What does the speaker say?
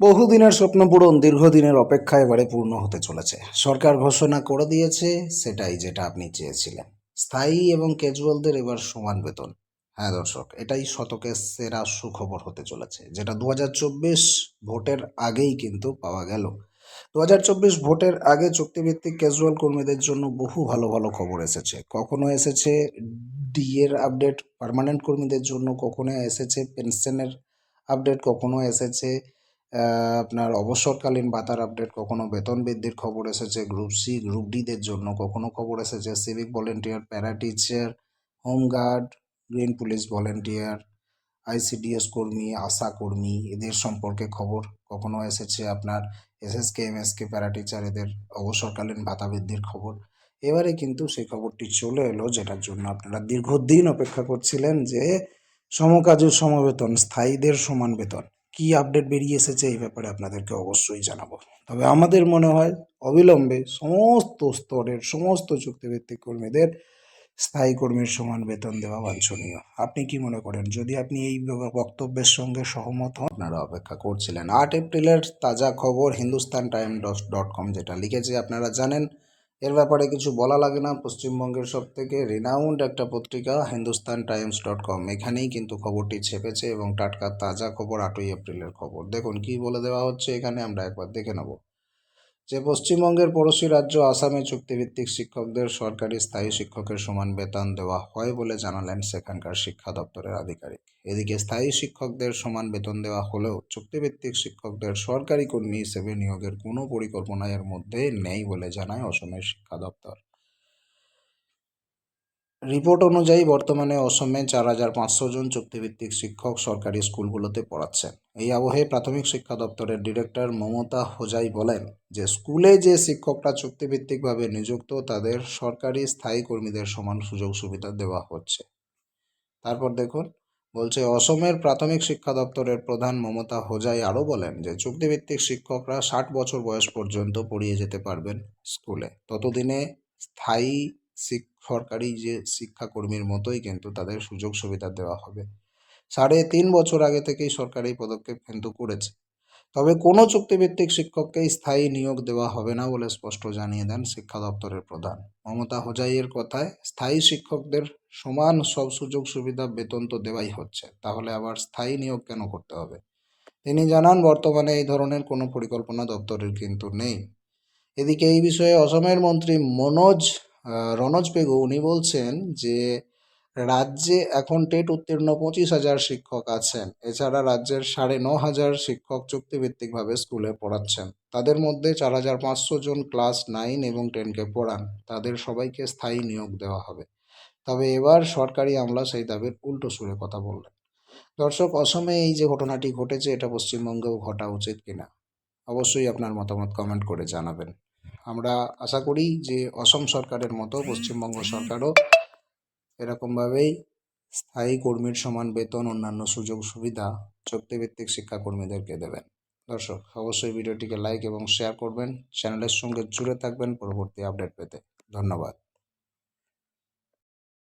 বহুদিনের স্বপ্ন পূরণ দীর্ঘদিনের অপেক্ষা এবারে পূর্ণ হতে চলেছে। সরকার ঘোষণা করে দিয়েছে, সেটাই যেটা আপনি চেয়েছিলেন। স্থায়ী এবং ক্যাজুয়ালদের এবার সমান বেতন। হ্যাঁ দর্শক, এটাই শতকের সেরা সুখবর হতে চলেছে, যেটা দু হাজার চব্বিশ ভোটের আগেই কিন্তু পাওয়া গেল। দু হাজার চব্বিশ ভোটের আগে চুক্তিভিত্তিক ক্যাজুয়াল কর্মীদের জন্য বহু ভালো ভালো খবর এসেছে। কখনো এসেছে ডি এর আপডেট পার্মানেন্ট কর্মীদের জন্য কখনো এসেছে পেনশনের আপডেট কখনো এসেছে আপনার অবসরকালীন ভাতার আপডেট কখনো বেতন বৃদ্ধির খবর এসেছে গ্রুপ সি গ্রুপ ডিদের জন্য কখনো খবর এসেছে? Civic volunteer para teacher home guard green police volunteer ICDS কর্মী, আশা কর্মী, এদের সম্পর্কে খবর কখনো এসেছে আপনার? এসএসকে এমএসকে প্যারা টিচার এদের অবসরকালীন ভাতা বৃদ্ধির খবর? এবারে কিন্তু সেই খবরটি চলে এলো, যেটার জন্য আপনারা দীর্ঘদিন অপেক্ষা করছিলেন যে সমকাজের সমবেতন, স্থায়ীদের সমান বেতন। কি আপডেট বেরিয়ে এসেছে এই ব্যাপারে আপনাদেরকে অবশ্যই জানাব। তবে আমাদের মনে হয় অবিলম্বে সমস্ত স্তরের সমস্ত চুক্তিভিত্তিক কর্মীদের স্থায়ী কর্মীর সমান বেতন দেওয়া বাঞ্ছনীয়। আপনি কি মনে করেন? যদি আপনি এই বক্তব্যের সঙ্গে সহমত হন। আপনারা অপেক্ষা করছিলেন। আট এপ্রিলের তাজা খবর হিন্দুস্তান টাইম ডট কম যেটা লিখেছে, আপনারা জানেন এর ব্যাপারে কিছু বলা লাগে না। পশ্চিমবঙ্গের সব থেকে রিনাউন্ড একটা পত্রিকা হিন্দুস্তান টাইমস ডট কম এখানেই কিন্তু খবরটি ছেপেছে এবং টাটকা তাজা খবর আটই এপ্রিলের খবর। দেখুন, কি বলে দেওয়া হচ্ছে এখানে আমরা একবার দেখে নেব। যে পশ্চিমবঙ্গের পড়োশি রাজ্য আসামে চুক্তিভিত্তিক শিক্ষকদের সরকারি স্থায়ী শিক্ষকের সমান বেতন দেওয়া হয় বলে জানালেন সেখানকার শিক্ষা দপ্তরের আধিকারিক। এদিকে স্থায়ী শিক্ষকদের সমান বেতন দেওয়া হলেও চুক্তিভিত্তিক শিক্ষকদের সরকারি কর্মী হিসেবে নিয়োগের কোনো পরিকল্পনা এর মধ্যে নেই বলে জানায় অসমের শিক্ষা দপ্তর। রিপোর্ট অনুযায়ী বর্তমানে অসমে চার হাজার পাঁচশো জন চুক্তিভিত্তিক শিক্ষক সরকারি স্কুলগুলোতে পড়াচ্ছেন। এই আবহে প্রাথমিক শিক্ষা দপ্তরের ডিরেক্টর মমতা হোজাই বলেন যে, স্কুলে যে শিক্ষকরা চুক্তিভিত্তিকভাবে নিযুক্ত, তাদের সরকারি স্থায়ী কর্মীদের সমান সুযোগ সুবিধা দেওয়া হচ্ছে। তারপর দেখুন, বলছে অসমের প্রাথমিক শিক্ষা দপ্তরের প্রধান মমতা হোজাই আরও বলেন যে, চুক্তিভিত্তিক শিক্ষকরা ষাট বছর বয়স পর্যন্ত পড়িয়ে যেতে পারবেন স্কুলে। ততদিনে স্থায়ী সরকারি যে শিক্ষাকর্মীর মতোই কিন্তু তাদের সুযোগ সুবিধা দেওয়া হবে। সাড়ে তিন বছর আগে থেকেই সরকার এই পদক্ষেপ কিন্তু করেছে। তবে কোনো চুক্তিভিত্তিক শিক্ষককেই স্থায়ী নিয়োগ দেওয়া হবে না বলে স্পষ্ট জানিয়ে দেন শিক্ষা দপ্তরের প্রধান। মমতা হোজাইয়ের কথায়, স্থায়ী শিক্ষকদের সমান সব সুযোগ সুবিধা বেতন তো দেওয়াই হচ্ছে, তাহলে আবার স্থায়ী নিয়োগ কেন করতে হবে? তিনি জানান, বর্তমানে এই ধরনের কোনো পরিকল্পনা দপ্তরের কিন্তু নেই। এদিকে এই বিষয়ে অসমের মন্ত্রী মনোজ রনোজ পেগু উনি বলছেন যে, রাজ্যে এখন টেট উত্তীর্ণ পঁচিশ হাজার শিক্ষক আছেন। এছাড়া রাজ্যের সাড়ে ন হাজার শিক্ষক চুক্তিভিত্তিকভাবে স্কুলে পড়াচ্ছেন। তাদের মধ্যে চার হাজার পাঁচশো জন ক্লাস নাইন এবং টেনকে পড়ান। তাদের সবাইকে স্থায়ী নিয়োগ দেওয়া হবে। তবে এবার সরকারি আমলা সেই দাবির উল্টো সুরে কথা বললেন। দর্শক, অসমে এই যে ঘটনাটি ঘটেছে, এটা পশ্চিমবঙ্গেও ঘটা উচিত কিনা? অবশ্যই আপনার মতামত কমেন্ট করে জানাবেন। আমরা আশা করি যে অসম সরকারের মতো পশ্চিমবঙ্গ সরকারও এরকমভাবেই স্থায়ী কর্মীর সমান বেতন, অন্যান্য সুযোগ সুবিধা, চুক্তিভিত্তিক শিক্ষাকর্মীদেরকে দেবেন। দর্শক, অবশ্যই ভিডিওটিকে লাইক এবং শেয়ার করবেন। চ্যানেলের সঙ্গে জুড়ে থাকবেন পরবর্তী আপডেট পেতে। ধন্যবাদ।